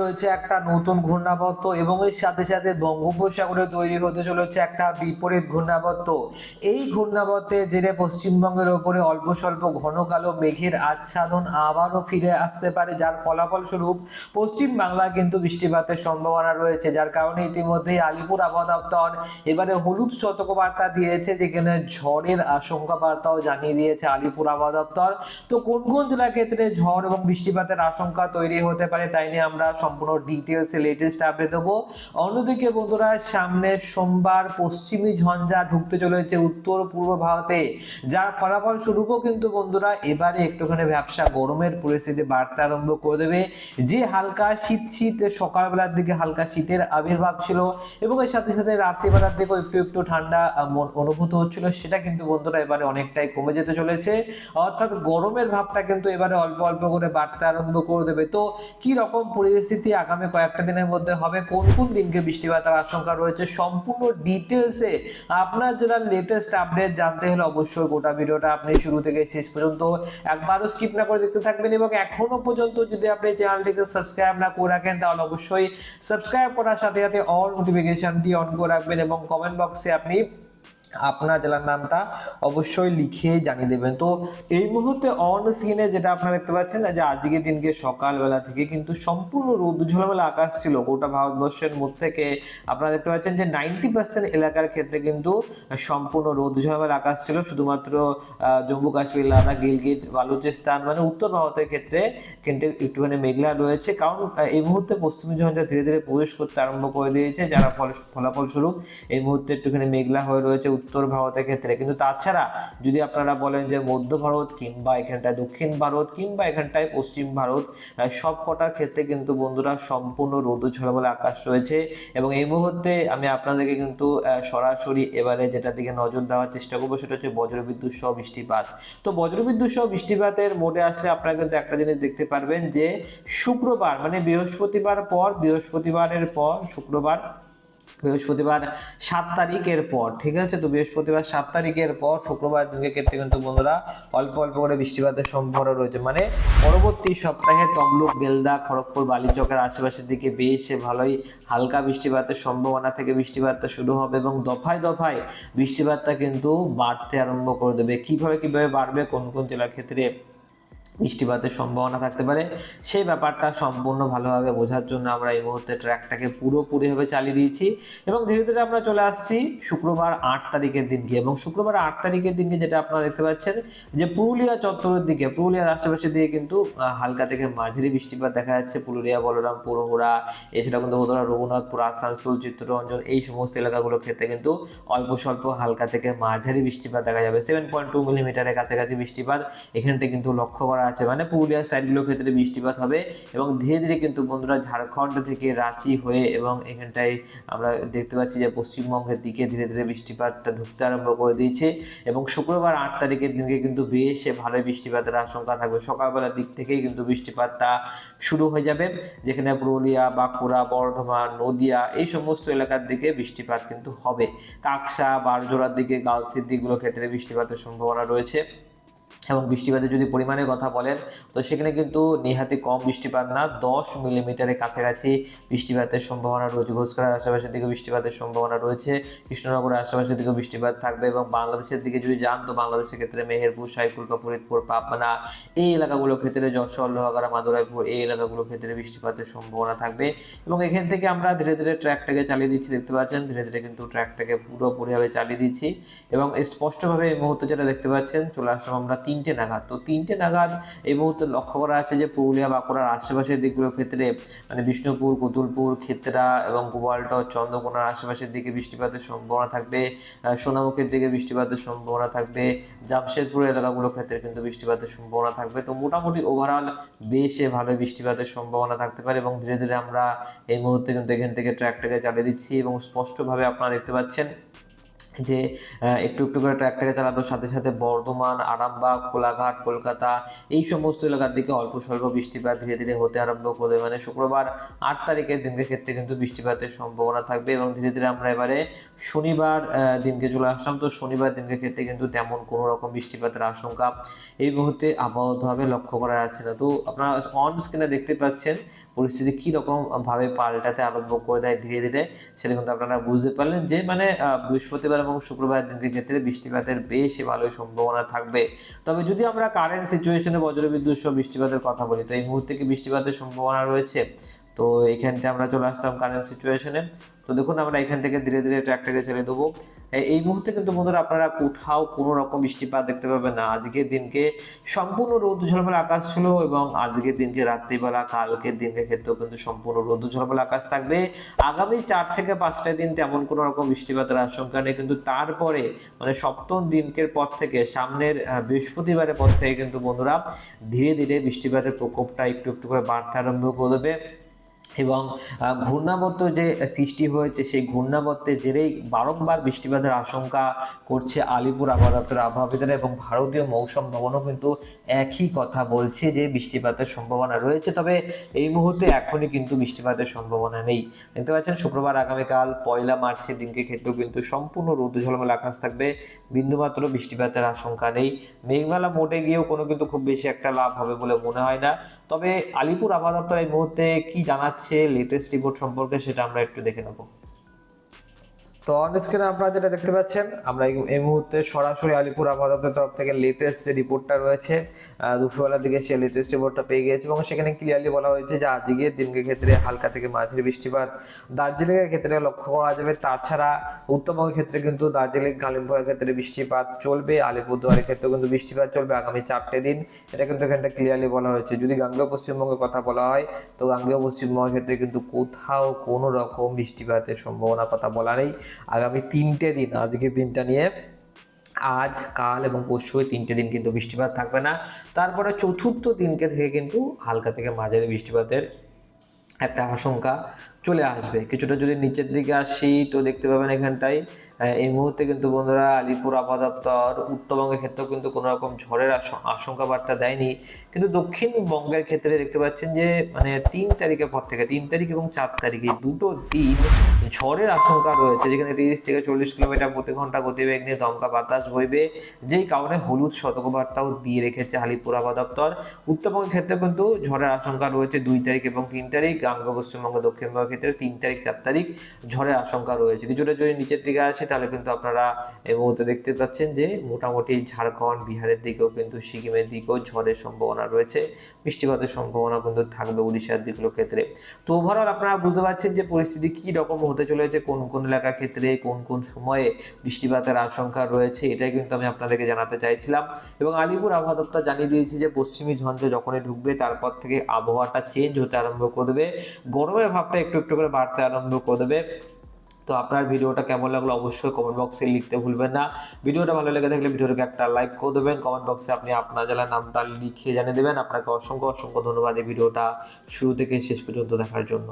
রয়েছে একটা নতুন ঘূর্ণাবর্ত এবং এর সাথে সাথে বঙ্গোপসাগরে তৈরি হতে চলেছে একটা বিপরীত ঘূর্ণাবর্ত। এই ঘূর্ণাবর্তের জেরে পশ্চিমবঙ্গের ওপরে অল্প স্বল্প ঘন কালো মেঘের আচ্ছাদন আবারও ফিরে আসতে পারে, যার ফলাফল স্বরূপ পশ্চিম বাংলায় কিন্তু বৃষ্টিপাতের সম্ভাবনা রয়েছে, যার কারণে ইতিমধ্যে আলিপুর আবহাওয়া দপ্তর এবারে হলুদ সতর্কবার্তা দিয়েছে, যেখানে ঝড়ের আশঙ্কা বার্তাও জানিয়ে দিয়েছে আলিপুর আবহাওয়া দপ্তর। তো কোন কোন জেলার ক্ষেত্রে ঝড় এবং বৃষ্টিপাতের আশঙ্কা তৈরি হতে পারে, তাই নিয়ে আমরা সম্পূর্ণ ডিটেলস লেটেস্ট আপডেট দেবো। অন্যদিকে বন্ধুরা, সামনে সোমবার পশ্চিমী ঝঞ্ঝা ঢুকতে চলেছে উত্তর পূর্ব ভারতে। যার ফলাফল স্বরূপও কিন্তু বন্ধুরা, এবারে একটুখানি ব্যবসা গরমের পরিস্থিতি বাড়তে আরম্ভ করে দেবে। যে হালকা শীত শীত, সকালবেলার দিকে হালকা শীতের আবির্ভাব ছিল এবং এর সাথে সাথে রাত্রিবেলার দিকেও একটু একটু ঠান্ডা অনুভূত হচ্ছিল, সেটা কিন্তু বন্ধুরা এবারে অনেকটাই কমে যেতে চলেছে। অর্থাৎ গরমের ভাবটা কিন্তু এবারে অল্প অল্প করে বাড়তে আরম্ভ করে দেবে। তো কি রকম পরিস্থিতি আগামী কয়েকটা দিনের মধ্যে হবে। কোন কোন দিনকে বৃষ্টিপাতের আশঙ্কা রয়েছে সম্পূর্ণ ডিটেলসে আপনার যেটা লেটেস্ট আপডেট জানতে হলে অবশ্যই গোটা ভিডিওটা আপনি শুরু থেকে শেষ পর্যন্ত একবারও স্কিপ না করে দেখতে থাকবেন এবং এখনও পর্যন্ত যদি আপনি চ্যানেলটিকে সাবস্ক্রাইব না করে রাখেন, তাহলে অবশ্যই সাবস্ক্রাইব করার সাথে সাথে অল নোটিফিকেশনটি অন করে রাখবেন এবং কমেন্ট বক্সে আপনি আপনার জেলার নামটা অবশ্যই লিখে জানিয়ে দেবেন। তো এই মুহূর্তে অন সিনে যেটা আপনারা দেখতে পাচ্ছেন যে আজকের দিনকে সকালবেলা থেকে কিন্তু সম্পূর্ণ রোদ, ঝলমেলা আকাশ ছিল গোটা ভারতবর্ষের মধ্যে থেকে। আপনারা দেখতে পাচ্ছেন যে নাইনটি পার্সেন্ট এলাকার ক্ষেত্রে কিন্তু সম্পূর্ণ রোদ, ঝলমেলা আকাশ ছিল। শুধুমাত্র জম্মু, কাশ্মীর, লাদাখ গিলগিট বালুচিস্তান মানে উত্তর ভারতের ক্ষেত্রে কিন্তু একটুখানি মেঘলা রয়েছে। কারণ এই মুহূর্তে পশ্চিমী ঝঞ্ঝা ধীরে ধীরে প্রবেশ করতে আরম্ভ করে দিয়েছে, যারা ফল ফলাফল স্বরূপ এই মুহূর্তে একটুখানি মেঘলা হয়ে রয়েছে। উত্তর ভারতের ক্ষেত্রে। কিন্তু তাছাড়া যদি আপনারা বলেন যে মধ্য ভারত কিংবা এখানটায় দক্ষিণ ভারত কিংবা এখানটায় পশ্চিম ভারত সব কটার ক্ষেত্রে কিন্তু বন্ধুরা সম্পূর্ণ রোদ ঝলমলে আকাশ রয়েছে। এবং এই মুহূর্তে আমি আপনাদেরকে কিন্তু সরাসরি এবারে যেটা দিকে নজর দেওয়ার চেষ্টা করব সেটা হচ্ছে বজ্রবিদ্যুৎ সহ বৃষ্টিপাত। তো বজ্রবিদ্যুৎ সহ বৃষ্টিপাতের মোডে আসলে আপনারা কিন্তু একটা জিনিস দেখতে পারবেন যে শুক্রবার মানে বৃহস্পতিবার পর, বৃহস্পতিবারের পর শুক্রবার বৃহস্পতিবার সাত তারিখের পর, ঠিক আছে? তো বৃহস্পতিবার সাত তারিখের পর শুক্রবার দিনের ক্ষেত্রে কিন্তু বন্ধুরা অল্প অল্প করে বৃষ্টিপাতের সম্ভাবনা রয়েছে। মানে পরবর্তী সপ্তাহে তমলুক, বেলদা, খড়গপুর, বালিচকের আশেপাশের দিকে বেশ ভালোই হালকা বৃষ্টিপাতের সম্ভাবনা থেকে বৃষ্টিপাতটা শুরু হবে এবং দফায় দফায় বৃষ্টিপাতটা কিন্তু বাড়তে আরম্ভ করে দেবে। কীভাবে কীভাবে বাড়বে, কোন কোন জেলার ক্ষেত্রে বৃষ্টিপাতের সম্ভাবনা থাকতে পারে। সেই ব্যাপারটা সম্পূর্ণ ভালোভাবে বোঝার জন্য আমরা এই মুহূর্তে ট্র্যাকটাকে পুরোপুরিভাবে চালিয়ে দিয়েছি এবং ধীরে ধীরে আমরা চলে আসছি শুক্রবার আট তারিখের দিনকে এবং শুক্রবার আট তারিখের দিনকে যেটা আপনারা দেখতে পাচ্ছেন যে পুরুলিয়া চত্বরের দিকে, পুরুলিয়ার আশেপাশের দিকে কিন্তু হালকা থেকে মাঝারি বৃষ্টিপাত দেখা যাচ্ছে। পুরুলিয়া, বলরামপুর হোড়া এছাড়া কিন্তু বোধহয় রঘুনাথপুর, আসানসোল, চিত্তরঞ্জন এই সমস্ত এলাকাগুলোর ক্ষেত্রে কিন্তু অল্প স্বল্প হালকা থেকে মাঝারি বৃষ্টিপাত দেখা যাবে। সেভেন পয়েন্ট টু মিলিমিটারের কাছাকাছি বৃষ্টিপাত এখানটা কিন্তু লক্ষ্য করা আছে। মানে পুরুলিয়ার সাইডগুলোর ক্ষেত্রে বৃষ্টিপাত হবে এবং ধীরে ধীরে কিন্তু বন্ধুরা ঝাড়খণ্ড থেকে রাঁচি হয়ে এবং এখানটায় আমরা দেখতে পাচ্ছি যে পশ্চিমবঙ্গের দিকে ধীরে ধীরে বৃষ্টিপাতটা ঢুকতে আরম্ভ করে দিয়েছে এবং শুক্রবার আট তারিখের দিনকে কিন্তু বেশ ভালো বৃষ্টিপাতের আশঙ্কা থাকবে। সকালবেলার দিক থেকেই কিন্তু বৃষ্টিপাতটা শুরু হয়ে যাবে, যেখানে পুরুলিয়া, বাঁকুড়া, বর্ধমান, নদিয়া এই সমস্ত এলাকার দিকে বৃষ্টিপাত কিন্তু হবে। কাকসা, বারজোড়ার দিকে গার্লসের দিকগুলোর ক্ষেত্রে বৃষ্টিপাতের সম্ভাবনা রয়েছে। এবং বৃষ্টিপাতের যদি পরিমাণের কথা বলেন, তো সেখানে কিন্তু নেহাতি কম বৃষ্টিপাত না, দশ মিলিমিটারের কাছাকাছি বৃষ্টিপাতের সম্ভাবনা রয়েছে। ঘোষকার আশেপাশের দিকে বৃষ্টিপাতের সম্ভাবনা রয়েছে। কৃষ্ণনগরের আশেপাশের দিকে বৃষ্টিপাত থাকবে এবং বাংলাদেশের দিকে যদি যান, তো বাংলাদেশের ক্ষেত্রে মেহেরপুর সাইফুলকা ফরিদপুর পাবনা এই এলাকাগুলোর ক্ষেত্রে যশোর, লোহাগাড়া, মাদুরাইপুর এই এলাকাগুলোর ক্ষেত্রে বৃষ্টিপাতের সম্ভাবনা থাকবে। এবং এখান থেকে আমরা ধীরে ধীরে ট্র্যাকটাকে চালিয়ে দিচ্ছি, দেখতে পাচ্ছেন, ধীরে ধীরে কিন্তু ট্র্যাকটাকে পুরোপুরিভাবে চালিয়ে দিচ্ছি। এবং স্পষ্টভাবে এই মুহূর্তে যেটা দেখতে পাচ্ছেন, চলে আসলাম আমরা তিনটে নাগাদ। তো তিনটে নাগাদ এই মুহূর্তে লক্ষ্য করা যাচ্ছে যে পুরুলিয়া, বাঁকুড়ার আশেপাশের দিকগুলোর ক্ষেত্রে মানে বিষ্ণুপুর কুতুলপুর ক্ষেত্রা এবং গোপালটর চন্দ্রকোনার আশেপাশের দিকে বৃষ্টিপাতের সম্ভাবনা থাকবে। সোনামুখীর দিকে বৃষ্টিপাতের সম্ভাবনা থাকবে। জামশেদপুর এলাকাগুলোর ক্ষেত্রে কিন্তু বৃষ্টিপাতের সম্ভাবনা থাকবে। তো মোটামুটি ওভারঅল বেশ ভালো বৃষ্টিপাতের সম্ভাবনা থাকতে পারে এবং ধীরে ধীরে আমরা এই মুহূর্তে কিন্তু এখান থেকে ট্র্যাকটাকে চালিয়ে দিচ্ছি এবং স্পষ্টভাবে আপনারা দেখতে পাচ্ছেন যে একটু একটু করে ট্র্যাকটাকে চালানোর সাথে সাথে বর্ধমান, আরামবাগ, কোলাঘাট, কলকাতা এই সমস্ত এলাকার দিকে অল্প স্বল্প বৃষ্টিপাত ধীরে ধীরে হতে আরম্ভ করবে মানে শুক্রবার আট তারিখের দিনকে ক্ষেত্রে কিন্তু বৃষ্টিপাতের সম্ভাবনা থাকবে এবং ধীরে ধীরে আমরা এবারে শনিবার দিনকে চলে আসলাম। তো শনিবার দিনকে ক্ষেত্রে কিন্তু তেমন কোনো রকম বৃষ্টিপাতের আশঙ্কা এই মুহূর্তে আবহাওয়াভাবে লক্ষ্য করা যাচ্ছে না। তো আপনারা অন স্ক্রিনে দেখতে পাচ্ছেন পরিস্থিতি কী রকম ভাবে পাল্টাতে আরম্ভ করে দেয় ধীরে ধীরে, সেটা কিন্তু আপনারা বুঝতে পারলেন যে মানে বৃহস্পতিবার এবং শুক্রবার দিনকে ক্ষেত্রে বৃষ্টিপাতের বেশি ভালোই সম্ভাবনা থাকবে। তবে যদি আমরা কারেন্ট সিচুয়েশনে বজ্রবিদ্যুৎ সহ বৃষ্টিপাতের কথা বলি, তো এই মুহূর্তে কি বৃষ্টিপাতের সম্ভাবনা রয়েছে? তো এইখানটা আমরা চলে আসতাম কারেন্ট সিচুয়েশনে তো দেখুন, আমরা এখান থেকে ধীরে ধীরে ট্র্যাকটাকে ছেড়ে দেবো। এই মুহূর্তে কিন্তু বন্ধুরা আপনারা কোথাও কোনো রকম বৃষ্টিপাত দেখতে পাবেন না। আজকের দিনকে সম্পূর্ণ রোদ ঝলমলে আকাশ ছিল এবং আজকের দিনকে রাত্রিবেলা, কালকের দিনকে ক্ষেত্রেও কিন্তু সম্পূর্ণ রোদ ঝলমলে আকাশ থাকবে। আগামী চার থেকে পাঁচটা দিন তেমন কোনো রকম বৃষ্টিপাতের আশঙ্কা নেই। কিন্তু তারপরে মানে সপ্তম দিনকের পর থেকে, সামনের বৃহস্পতিবারের পর থেকে কিন্তু বন্ধুরা ধীরে ধীরে বৃষ্টিপাতের প্রকোপটা একটু একটু করে বাড়তে আরম্ভ করে দেবে। এবং ঘূর্ণাবর্ত যে সৃষ্টি হয়েছে, সেই ঘূর্ণাবর্তের জেরেই বারংবার বৃষ্টিপাতের আশঙ্কা করছে আলিপুর আবহাওয়া দপ্তরের আবহাওয়াবিদরা এবং ভারতীয় মৌসুম ভবনও কিন্তু একই কথা বলছে যে বৃষ্টিপাতের সম্ভাবনা রয়েছে। তবে এই মুহূর্তে এখনই কিন্তু বৃষ্টিপাতের সম্ভাবনা নেই। দেখতে পাচ্ছেন, শুক্রবার আগামীকাল পয়লা মার্চের দিনকে ক্ষেত্রেও কিন্তু সম্পূর্ণ রোদ ঝলমলে আকাশ থাকবে। বিন্দুমাত্র বৃষ্টিপাতের আশঙ্কা নেই। মেঘমেলা মোটে গিয়েও কোনো কিন্তু খুব বেশি একটা লাভ হবে বলে মনে হয় না। তবে আলিপুর আবহাওয়া দপ্তর এই মুহূর্তে কি জানাচ্ছে লেটেস্ট রিপোর্ট সম্পর্কে সেটা আমরা একটু দেখে নেব। তো অন স্ক্রিনে আপনারা যেটা দেখতে পাচ্ছেন, আমরা এই- মুহূর্তে সরাসরি আলিপুর আবহাওয়া তরফ থেকে লেটেস্ট যে রিপোর্টটা রয়েছে দুপুরবেলার দিকে সে লেটেস্ট রিপোর্টটা পেয়ে গিয়েছে এবং সেখানে ক্লিয়ারলি বলা হয়েছে যে আজকের দিনকে ক্ষেত্রে হালকা থেকে মাঝারি বৃষ্টিপাত দার্জিলিংয়ের ক্ষেত্রে লক্ষ্য করা যাবে। তাছাড়া উত্তরবঙ্গের ক্ষেত্রে কিন্তু দার্জিলিং, কালিম্পংয়ের ক্ষেত্রে বৃষ্টিপাত চলবে, আলিপুরদুয়ারের ক্ষেত্রেও কিন্তু বৃষ্টিপাত চলবে আগামী চারটে দিন। এটা কিন্তু এখানটা ক্লিয়ারলি বলা হয়েছে। যদি গাঙ্গেয় পশ্চিমবঙ্গের কথা বলা হয়, তো গাঙ্গেয় পশ্চিমবঙ্গের ক্ষেত্রে কিন্তু কোথাও কোনো রকম বৃষ্টিপাতের সম্ভাবনার কথা বলা নেই। আগামী তিনটে দিন আজকের দিনটা নিয়ে আজ, কাল এবং পরশু এই তিনটে দিন কিন্তু বৃষ্টিপাত থাকবে না। তারপরে চতুর্থ দিনকে থেকে কিন্তু হালকা থেকে মাঝারি বৃষ্টিপাতের একটা আশঙ্কা চলে আসবে। কিছুটা যদি নিচের দিকে আসি, তো দেখতে পাবেন এখানটায় এই মুহূর্তে কিন্তু বন্ধুরা আলিপুর আবহাওয়া উত্তরবঙ্গের ক্ষেত্রেও কিন্তু কোনো রকম ঝড়ের আশ- আশঙ্কা বার্তা দেয়নি। কিন্তু দক্ষিণবঙ্গের ক্ষেত্রে দেখতে পাচ্ছেন যে মানে তিন তারিখের পর থেকে, তিন তারিখ এবং চার তারিখ এই দুটো দিন ঝড়ের আশঙ্কা রয়েছে। যেখানে তিরিশ থেকে চল্লিশ কিলোমিটার প্রতি ঘণ্টা গতিবেগ নিয়ে দমকা বাতাস বইবে। যেই কারণে হলুদ সতর্কবার্তাও দিয়ে রেখেছে আলিপুর আবহাওয়া দপ্তর। উত্তরবঙ্গের ক্ষেত্রে কিন্তু ঝড়ের আশঙ্কা রয়েছে দুই তারিখ এবং তিন তারিখ। গাঙ্গ পশ্চিমবঙ্গ দক্ষিণবঙ্গের ক্ষেত্রে তিন তারিখ, চার তারিখ ঝড়ের আশঙ্কা রয়েছে। কিছুটা যদি নিচের দিকে আসে তাহলে কিন্তু আপনারা এই মুহূর্তে দেখতে পাচ্ছেন যে মোটামুটি ঝাড়খণ্ড, বিহারের দিকেও কিন্তু সিকিমের দিকেও ঝড়ের সম্ভাবনা রয়েছে, বৃষ্টিপাতের সম্ভাবনা কিন্তু থাকবে উড়িষ্যার দিকগুলোর ক্ষেত্রে। তো ওভারঅল আপনারা বুঝতে পারছেন যে পরিস্থিতি কী রকম হতে চলেছে, কোন কোন এলাকার ক্ষেত্রে, কোন কোন সময়ে বৃষ্টিপাতের আশঙ্কা রয়েছে, এটাই কিন্তু আমি আপনাদেরকে জানাতে চাইছিলাম। এবং আলিপুর আবহাওয়া দপ্তর জানিয়ে দিয়েছে যে পশ্চিমী ঝঞ্ঝ যখনই ঢুকবে, তারপর থেকে আবহাওয়াটা চেঞ্জ হতে আরম্ভ করবে। গরমের ভাবটা একটু একটু করে বাড়তে আরম্ভ করে দেবে তো আপনার ভিডিওটা কেমন লাগল অবশ্যই কমেন্ট বক্সে লিখতে ভুলবেন না। ভিডিওটা ভালো লেগে থাকলে ভিডিওটাকে একটা লাইক করে দেবেন। কমেন্ট বক্সে আপনি আপনার জেলার নামটা লিখে জানিয়ে দেবেন। আপনাকে অসংখ্য অসংখ্য ধন্যবাদ এই ভিডিওটা শুরু থেকে শেষ পর্যন্ত দেখার জন্য।